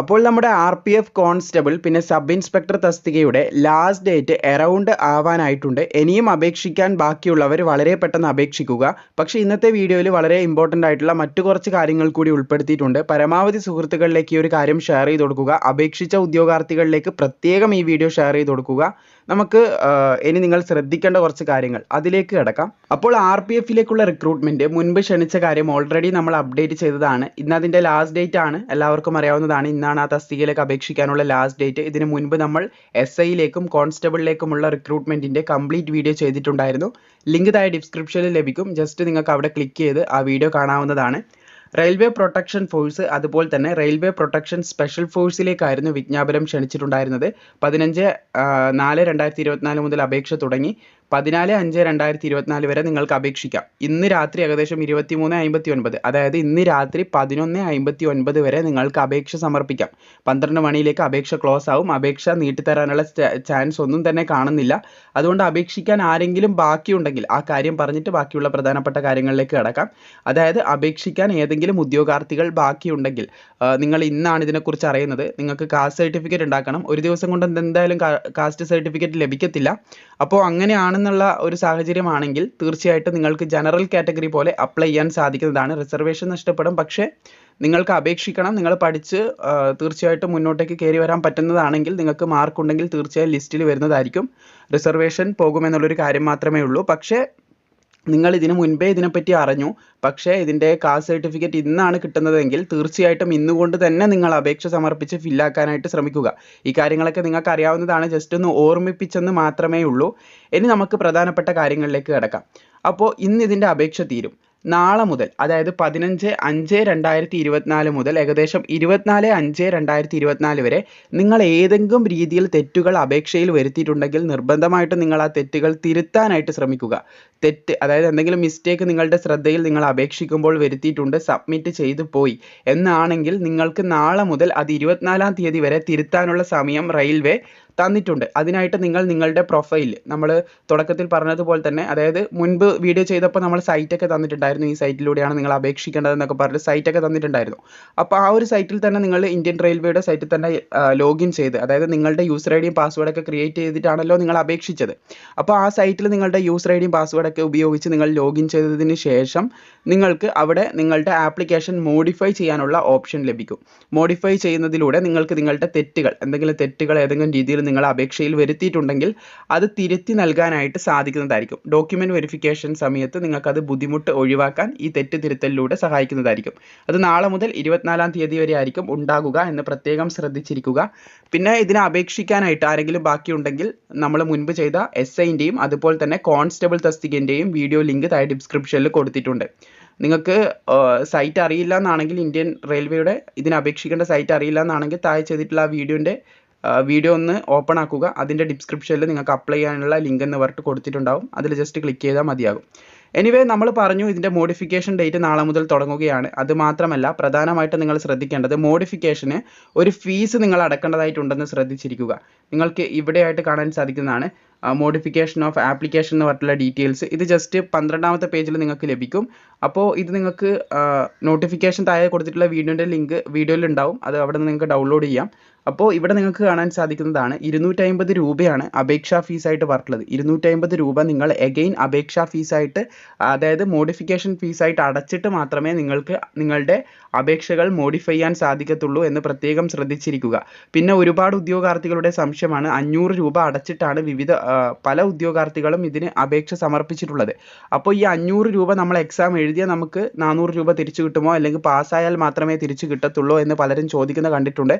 അപ്പോൾ നമ്മുടെ R P F constable പിന്നെ സബ് ഇൻസ്പെക്ടർ തസ്തികയുടെ ലാസ്റ്റ് ഡേറ്റ് എറൗണ്ട് ആവാനായിട്ടുണ്ട്. ഇനിയും അപേക്ഷിക്കാൻ ബാക്കിയുള്ളവർ വളരെ പെട്ടെന്ന് അപേക്ഷിക്കുക. പക്ഷേ ഇന്നത്തെ വീഡിയോയിൽ വളരെ ഇമ്പോർട്ടന്റ് ആയിട്ടുള്ള മറ്റു കുറച്ച് കാര്യങ്ങൾ കൂടി ഉൾപ്പെടുത്തിയിട്ടുണ്ട്. പരമാവധി സുഹൃത്തുക്കളിലേക്ക് ഈ ഒരു കാര്യം ഷെയർ ചെയ്ത് കൊടുക്കുക. അപേക്ഷിച്ച ഉദ്യോഗാർത്ഥികളിലേക്ക് പ്രത്യേകം ഈ വീഡിയോ ഷെയർ ചെയ്ത് കൊടുക്കുക. നമുക്ക് ഇനി നിങ്ങൾ ശ്രദ്ധിക്കേണ്ട കുറച്ച് കാര്യങ്ങൾ. അതിലേക്ക് കിടക്കാം. അപ്പോൾ ആർ പി എഫിലേക്കുള്ള റിക്രൂട്ട്മെന്റ് മുൻപ് ക്ഷണിച്ച കാര്യം ഓൾറെഡി നമ്മൾ അപ്ഡേറ്റ് ചെയ്തതാണ്. ഇന്ന് അതിന്റെ ലാസ്റ്റ് ഡേറ്റ് ആണ്. എല്ലാവർക്കും അറിയാവുന്നതാണ്. ഇന്നാണ് ആ തസ്തികയിലേക്ക് അപേക്ഷിക്കാനുള്ള ലാസ്റ്റ് ഡേറ്റ് ഇതിന് മുൻപ് നമ്മൾ എസ് ഐയിലേക്കും കോൺസ്റ്റബിളിലേക്കുമുള്ള റിക്രൂട്ട്മെന്റിന്റെ കംപ്ലീറ്റ് വീഡിയോ ചെയ്തിട്ടുണ്ടായിരുന്നു. ലിങ്ക് താഴെ ഡിസ്ക്രിപ്ഷനിൽ ലഭിക്കും. ജസ്റ്റ് നിങ്ങൾക്ക് അവിടെ ക്ലിക്ക് ചെയ്ത് ആ വീഡിയോ കാണാവുന്നതാണ്. റെയിൽവേ പ്രൊട്ടക്ഷൻ ഫോഴ്സ് അതുപോലെ തന്നെ റെയിൽവേ പ്രൊട്ടക്ഷൻ സ്പെഷ്യൽ ഫോഴ്സിലേക്കായിരുന്നു വിജ്ഞാപനം ക്ഷണിച്ചിട്ടുണ്ടായിരുന്നത്. പതിനഞ്ച് നാല് രണ്ടായിരത്തി ഇരുപത്തിനാല് മുതൽ അപേക്ഷ തുടങ്ങി. പതിനാല് അഞ്ച് രണ്ടായിരത്തി ഇരുപത്തിനാല് വരെ നിങ്ങൾക്ക് അപേക്ഷിക്കാം. ഇന്ന് രാത്രി ഏകദേശം ഇരുപത്തിമൂന്ന് അമ്പത്തി ഒൻപത് അതായത് ഇന്ന് രാത്രി പതിനൊന്ന് അമ്പത്തി ഒൻപത് വരെ നിങ്ങൾക്ക് അപേക്ഷ സമർപ്പിക്കാം. പന്ത്രണ്ട് മണിയിലേക്ക് അപേക്ഷ ക്ലോസ് ആവും. അപേക്ഷ നീട്ടിത്തരാനുള്ള ചാൻസ് ഒന്നും തന്നെ കാണുന്നില്ല. അതുകൊണ്ട് അപേക്ഷിക്കാൻ ആരെങ്കിലും ബാക്കിയുണ്ടെങ്കിൽ ആ കാര്യം പറഞ്ഞിട്ട് ബാക്കിയുള്ള പ്രധാനപ്പെട്ട കാര്യങ്ങളിലേക്ക് കടക്കാം. അതായത് അപേക്ഷിക്കാൻ ഏതെങ്കിലും ഉദ്യോഗാർത്ഥികൾ ബാക്കിയുണ്ടെങ്കിൽ നിങ്ങൾ ഇന്നാണ് ഇതിനെക്കുറിച്ച് അറിയുന്നത്. നിങ്ങൾക്ക് കാസ്റ്റ് സർട്ടിഫിക്കറ്റ് ഉണ്ടാക്കണം. ഒരു ദിവസം കൊണ്ട് എന്തായാലും കാസ്റ്റ് സർട്ടിഫിക്കറ്റ് ലഭിക്കത്തില്ല. അപ്പോൾ അങ്ങനെയാണെന്നുള്ള ഒരു സാഹചര്യമാണെങ്കിൽ തീർച്ചയായിട്ടും നിങ്ങൾക്ക് ജനറൽ കാറ്റഗറി പോലെ അപ്ലൈ ചെയ്യാൻ സാധിക്കുന്നതാണ്. റിസർവേഷൻ നഷ്ടപ്പെടും. പക്ഷേ നിങ്ങൾക്ക് അപേക്ഷിക്കണം. നിങ്ങൾ പഠിച്ച് തീർച്ചയായിട്ടും മുന്നോട്ടേക്ക് കയറി വരാൻ പറ്റുന്നതാണെങ്കിൽ നിങ്ങൾക്ക് മാർക്ക് ഉണ്ടെങ്കിൽ തീർച്ചയായും ലിസ്റ്റിൽ വരുന്നതായിരിക്കും. റിസർവേഷൻ പോകുമെന്നുള്ളൊരു കാര്യം മാത്രമേ ഉള്ളൂ. പക്ഷേ നിങ്ങൾ ഇതിനു മുൻപേ ഇതിനെപ്പറ്റി അറിഞ്ഞു. പക്ഷേ ഇതിന്റെ കാസ്റ്റ് സർട്ടിഫിക്കറ്റ് ഇന്നാണ് കിട്ടുന്നതെങ്കിൽ തീർച്ചയായിട്ടും ഇന്നുകൊണ്ട് തന്നെ നിങ്ങൾ അപേക്ഷ സമർപ്പിച്ച് ഫില്ലാക്കാനായിട്ട് ശ്രമിക്കുക. ഈ കാര്യങ്ങളൊക്കെ നിങ്ങൾക്ക് അറിയാവുന്നതാണ്. ജസ്റ്റ് ഒന്ന് ഓർമ്മിപ്പിച്ചെന്ന് മാത്രമേ ഉള്ളൂ. ഇനി നമുക്ക് പ്രധാനപ്പെട്ട കാര്യങ്ങളിലേക്ക് കിടക്കാം. അപ്പോൾ ഇന്ന് ഇതിന്റെ അപേക്ഷ തീരും. നാളെ മുതൽ അതായത് പതിനഞ്ച് അഞ്ച് രണ്ടായിരത്തി ഇരുപത്തിനാല് മുതൽ ഏകദേശം ഇരുപത്തിനാല് അഞ്ച് രണ്ടായിരത്തി ഇരുപത്തിനാല് വരെ നിങ്ങൾ ഏതെങ്കിലും രീതിയിൽ തെറ്റുകൾ അപേക്ഷയിൽ വരുത്തിയിട്ടുണ്ടെങ്കിൽ നിർബന്ധമായിട്ടും നിങ്ങൾ ആ തെറ്റുകൾ തിരുത്താനായിട്ട് ശ്രമിക്കുക. തെറ്റ് അതായത് എന്തെങ്കിലും മിസ്റ്റേക്ക് നിങ്ങളുടെ ശ്രദ്ധയിൽ നിങ്ങൾ അപേക്ഷിക്കുമ്പോൾ വരുത്തിയിട്ടുണ്ട് സബ്മിറ്റ് ചെയ്തു പോയി. എന്നാണെങ്കിൽ നിങ്ങൾക്ക് നാളെ മുതൽ അത് ഇരുപത്തിനാലാം തീയതി വരെ തിരുത്താനുള്ള സമയം റെയിൽവേ തന്നിട്ടുണ്ട്. അതിനായിട്ട് നിങ്ങൾ നിങ്ങളുടെ പ്രൊഫൈൽ നമ്മൾ തുടക്കത്തിൽ പറഞ്ഞതുപോലെ തന്നെ അതായത് മുൻപ് വീഡിയോ ചെയ്തപ്പോൾ നമ്മൾ സൈറ്റൊക്കെ തന്നിട്ടുണ്ടായിരുന്നു. ഈ സൈറ്റിലൂടെയാണ് നിങ്ങൾ അപേക്ഷിക്കേണ്ടതെന്നൊക്കെ പറഞ്ഞ് സൈറ്റൊക്കെ തന്നിട്ടുണ്ടായിരുന്നു. അപ്പോൾ ആ ഒരു സൈറ്റിൽ തന്നെ നിങ്ങൾ ഇന്ത്യൻ റെയിൽവേയുടെ സൈറ്റിൽ തന്നെ ലോഗിൻ ചെയ്ത് അതായത് നിങ്ങളുടെ യൂസർ ഐ ഡിയും പാസ്വേഡൊക്കെ ക്രിയേറ്റ് ചെയ്തിട്ടാണല്ലോ നിങ്ങൾ അപേക്ഷിച്ചത്. അപ്പോൾ ആ സൈറ്റിൽ നിങ്ങളുടെ യൂസർ ഐ ഡിയും പാസ്വേഡൊക്കെ ഉപയോഗിച്ച് നിങ്ങൾ ലോഗിൻ ചെയ്തതിന് ശേഷം നിങ്ങൾക്ക് അവിടെ നിങ്ങളുടെ ആപ്ലിക്കേഷൻ മോഡിഫൈ ചെയ്യാനുള്ള ഓപ്ഷൻ ലഭിക്കും. മോഡിഫൈ ചെയ്യുന്നതിലൂടെ നിങ്ങൾക്ക് നിങ്ങളുടെ തെറ്റുകൾ എന്തെങ്കിലും തെറ്റുകൾ ഏതെങ്കിലും രീതിയിൽ നിങ്ങൾ അപേക്ഷയിൽ വരുത്തിയിട്ടുണ്ടെങ്കിൽ അത് തിരുത്തി നൽകാനായിട്ട് സാധിക്കുന്നതായിരിക്കും. ഡോക്യുമെന്റ് വെരിഫിക്കേഷൻ സമയത്ത് നിങ്ങൾക്ക് അത് ബുദ്ധിമുട്ട് ഒഴിവാക്കാൻ ഈ തെറ്റ് തിരുത്തലിലൂടെ സഹായിക്കുന്നതായിരിക്കും. അത് നാളെ മുതൽ ഇരുപത്തിനാലാം തീയതി വരെ ആയിരിക്കും ഉണ്ടാകുക എന്ന് പ്രത്യേകം ശ്രദ്ധിച്ചിരിക്കുക. പിന്നെ ഇതിനെ അപേക്ഷിക്കാനായിട്ട് ആരെങ്കിലും ബാക്കിയുണ്ടെങ്കിൽ നമ്മൾ മുൻപ് ചെയ്ത എസ് ഐന്റെയും അതുപോലെ തന്നെ കോൺസ്റ്റബിൾ തസ്തികന്റെയും വീഡിയോ ലിങ്ക് താഴെ ഡിസ്ക്രിപ്ഷനിൽ കൊടുത്തിട്ടുണ്ട്. നിങ്ങൾക്ക് സൈറ്റ് അറിയില്ല എന്നാണെങ്കിൽ ഇന്ത്യൻ റെയിൽവേയുടെ ഇതിന് അപേക്ഷിക്കേണ്ട സൈറ്റ് അറിയില്ല എന്നാണെങ്കിൽ താഴെ ചെയ്തിട്ടുള്ള ആ വീഡിയോന്റെ വീഡിയോ ഒന്ന് ഓപ്പൺ ആക്കുക. അതിന്റെ ഡിസ്ക്രിപ്ഷനിൽ നിങ്ങൾക്ക് അപ്ലൈ ചെയ്യാനുള്ള ലിങ്ക് എന്ന് പറഞ്ഞിട്ട് കൊടുത്തിട്ടുണ്ടാവും. അതിൽ ജസ്റ്റ് ക്ലിക്ക് ചെയ്താൽ മതിയാകും. എനിവേ നമ്മൾ പറഞ്ഞു ഇതിന്റെ മോഡിഫിക്കേഷൻ ഡേറ്റ് നാളെ മുതൽ തുടങ്ങുകയാണ്. അത് മാത്രമല്ല പ്രധാനമായിട്ട് നിങ്ങൾ ശ്രദ്ധിക്കേണ്ടത് മോഡിഫിക്കേഷന് ഒരു ഫീസ് നിങ്ങൾ അടക്കേണ്ടതായിട്ടുണ്ടെന്ന് ശ്രദ്ധിച്ചിരിക്കുക. നിങ്ങൾക്ക് ഇവിടെയായിട്ട് കാണാൻ സാധിക്കുന്നതാണ് മോഡിഫിക്കേഷൻ ഓഫ് ആപ്ലിക്കേഷൻ എന്ന് പറഞ്ഞിട്ടുള്ള ഡീറ്റെയിൽസ് ഇത് ജസ്റ്റ് പന്ത്രണ്ടാമത്തെ പേജിൽ നിങ്ങൾക്ക് ലഭിക്കും. അപ്പോൾ ഇത് നിങ്ങൾക്ക് നോട്ടിഫിക്കേഷൻ താഴെ കൊടുത്തിട്ടുള്ള വീഡിയോന്റെ ലിങ്ക് വീഡിയോയിൽ ഉണ്ടാവും. അത് അവിടെ നിന്ന് നിങ്ങൾക്ക് ഡൗൺലോഡ് ചെയ്യാം. അപ്പോൾ ഇവിടെ നിങ്ങൾക്ക് കാണാൻ സാധിക്കുന്നതാണ് ഇരുന്നൂറ്റമ്പത് രൂപയാണ് അപേക്ഷാ ഫീസായിട്ട് പറഞ്ഞിട്ടുള്ളത് ഇരുന്നൂറ്റമ്പത് രൂപ നിങ്ങൾ എഗെയിൻ അപേക്ഷാ ഫീസായിട്ട് അതായത് മോഡിഫിക്കേഷൻ ഫീസായിട്ട് അടച്ചിട്ട് മാത്രമേ നിങ്ങൾക്ക് നിങ്ങളുടെ അപേക്ഷകൾ മോഡിഫൈ ചെയ്യാൻ സാധിക്കത്തുള്ളൂ എന്ന് പ്രത്യേകം ശ്രദ്ധിച്ചിരിക്കുക. പിന്നെ ഒരുപാട് ഉദ്യോഗാർത്ഥികളുടെ സംശയമാണ് അഞ്ഞൂറ് രൂപ അടച്ചിട്ടാണ് വിവിധ പല ഉദ്യോഗാർത്ഥികളും ഇതിന് അപേക്ഷ സമർപ്പിച്ചിട്ടുള്ളത്. അപ്പോൾ ഈ അഞ്ഞൂറ് രൂപ നമ്മൾ എക്സാം എഴുതിയാൽ നമുക്ക് നാനൂറ് രൂപ തിരിച്ചു കിട്ടുമോ? അല്ലെങ്കിൽ പാസ്സായാൽ മാത്രമേ തിരിച്ചു കിട്ടത്തുള്ളൂ എന്ന് പലരും ചോദിക്കുന്ന കണ്ടിട്ടുണ്ട്.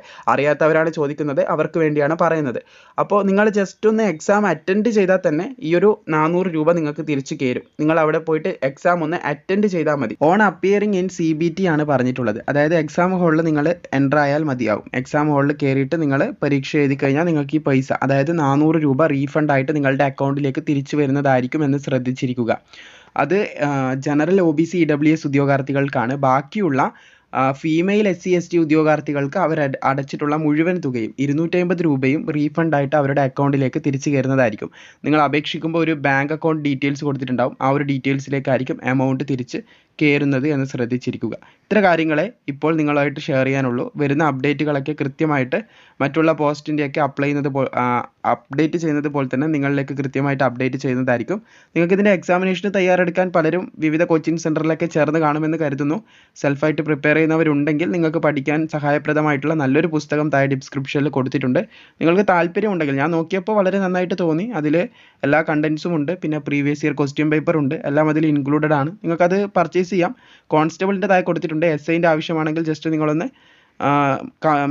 അറിയാത്തവരാണ് ചോദിക്കുന്നത് അവർക്ക് വേണ്ടിയാണ് പറയുന്നത്. അപ്പോൾ നിങ്ങൾ ജസ്റ്റ് ഒന്ന് എക്സാം അറ്റൻഡ് ചെയ്താൽ തന്നെ ഈ ഒരു നാനൂറ് രൂപ നിങ്ങൾക്ക് തിരിച്ചു കയറും നിങ്ങൾ അവിടെ പോയിട്ട് എക്സാം ഒന്ന് അറ്റൻഡ് ചെയ്താൽ മതി. On appearing in C B T ആണ് പറഞ്ഞിട്ടുള്ളത്. അതായത് എക്സാം ഹാളിൽ നിങ്ങൾ എന്റർ ആയാൽ മതിയാവും. എക്സാം ഹാളിൽ കയറിയിട്ട് നിങ്ങൾ പരീക്ഷ എഴുതി കഴിഞ്ഞാൽ നിങ്ങൾക്ക് ഈ പൈസ അതായത് നാനൂറ് രൂപ റീഫണ്ട് ആയിട്ട് നിങ്ങളുടെ അക്കൗണ്ടിലേക്ക് തിരിച്ചു വരുന്നതായിരിക്കും എന്ന് ശ്രദ്ധിച്ചിരിക്കുക. അത് general O B C E W S ഉദ്യോഗാർത്ഥികൾക്കാണ്. ബാക്കിയുള്ള female S C S T ഉദ്യോഗാർത്ഥികൾക്ക് അവർ അടച്ചിട്ടുള്ള മുഴുവൻ തുകയും ഇരുന്നൂറ്റമ്പത് രൂപയും റീഫണ്ട് ആയിട്ട് അവരുടെ അക്കൗണ്ടിലേക്ക് തിരിച്ചു കയറുന്നതായിരിക്കും. നിങ്ങൾ അപേക്ഷിക്കുമ്പോൾ ഒരു ബാങ്ക് അക്കൗണ്ട് ഡീറ്റെയിൽസ് കൊടുത്തിട്ടുണ്ടാവും. ആ ഒരു ഡീറ്റെയിൽസിലേക്കായിരിക്കും എമൗണ്ട് തിരിച്ച് കയറുന്നത് എന്ന് ശ്രദ്ധിച്ചിരിക്കുക. ഇത്ര കാര്യങ്ങളെ ഇപ്പോൾ നിങ്ങളായിട്ട് ഷെയർ ചെയ്യാനുള്ളൂ. വരുന്ന അപ്ഡേറ്റുകളൊക്കെ കൃത്യമായിട്ട് മറ്റുള്ള പോസ്റ്റിന്റെയൊക്കെ അപ്ലൈ ചെയ്യുന്നത് പോ അപ്ഡേറ്റ് ചെയ്യുന്നത് പോലെ തന്നെ നിങ്ങളിലേക്ക് കൃത്യമായിട്ട് അപ്ഡേറ്റ് ചെയ്യുന്നതായിരിക്കും. നിങ്ങൾക്ക് ഇതിന്റെ എക്സാമിനേഷന് തയ്യാറെടുക്കാൻ പലരും വിവിധ കോച്ചിങ് സെന്ററിലൊക്കെ ചേർന്ന് കാണുമെന്ന് കരുതുന്നു. സെൽഫായിട്ട് പ്രിപ്പയർ ചെയ്യുന്നവരുണ്ടെങ്കിൽ നിങ്ങൾക്ക് പഠിക്കാൻ സഹായപ്രദമായിട്ടുള്ള നല്ലൊരു പുസ്തകം താഴെ ഡിസ്ക്രിപ്ഷനിൽ കൊടുത്തിട്ടുണ്ട്. നിങ്ങൾക്ക് താല്പര്യമുണ്ടെങ്കിൽ ഞാൻ നോക്കിയപ്പോൾ വളരെ നന്നായിട്ട് തോന്നി. അതിൽ എല്ലാ കണ്ടൻസും ഉണ്ട്. പിന്നെ പ്രീവിയസ് ഇയർ ക്വസ്റ്റ്യൻ പേപ്പർ ഉണ്ട്. എല്ലാം അതിൽ ഇൻക്ലൂഡഡ് ആണ്. നിങ്ങൾക്കത് പർച്ചേസ് ചെയ്യാം. കോൺസ്റ്റബിളിന്റെ താഴെ കൊടുത്തിട്ടുണ്ട്. എസ് ഐന്റെ ആവശ്യമാണെങ്കിൽ ജസ്റ്റ് നിങ്ങളൊന്ന്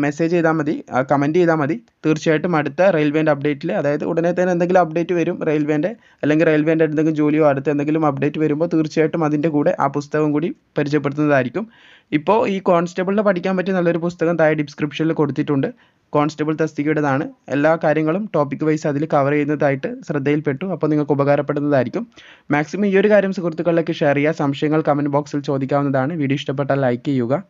മെസ്സേജ് ചെയ്താൽ മതി. കമന്റ് ചെയ്താൽ മതി. തീർച്ചയായിട്ടും അടുത്ത റെയിൽവേന്റെ അപ്ഡേറ്റിൽ അതായത് ഉടനെ തന്നെ എന്തെങ്കിലും അപ്ഡേറ്റ് വരും റെയിൽവേന്റെ അല്ലെങ്കിൽ റെയിൽവേന്റെ എന്തെങ്കിലും ജോലിയോ അടുത്ത എന്തെങ്കിലും അപ്ഡേറ്റ് വരുമ്പോൾ തീർച്ചയായിട്ടും അതിന്റെ കൂടെ ആ പുസ്തകം കൂടി പരിചയപ്പെടുത്തുന്നതായിരിക്കും. ഇപ്പോൾ ഈ കോൺസ്റ്റബിളിന് പഠിക്കാൻ പറ്റിയ നല്ലൊരു പുസ്തകം താഴെ ഡിസ്ക്രിപ്ഷനിൽ കൊടുത്തിട്ടുണ്ട്. കോൺസ്റ്റബിൾ തസ്തികയുടേതാണ്. എല്ലാ കാര്യങ്ങളും ടോപ്പിക് വൈസ് അതിൽ കവർ ചെയ്യുന്നതായിട്ട് ശ്രദ്ധയിൽപ്പെട്ടു. അപ്പോൾ നിങ്ങൾക്ക് ഉപകാരപ്പെടുന്നതായിരിക്കും. മാക്സിമം ഈ ഒരു കാര്യം സുഹൃത്തുക്കളിലേക്ക് ഷെയർ ചെയ്യുക. സംശയങ്ങൾ കമന്റ് ബോക്സിൽ ചോദിക്കാവുന്നതാണ്. വീഡിയോ ഇഷ്ടപ്പെട്ടാൽ ലൈക്ക് ചെയ്യുക.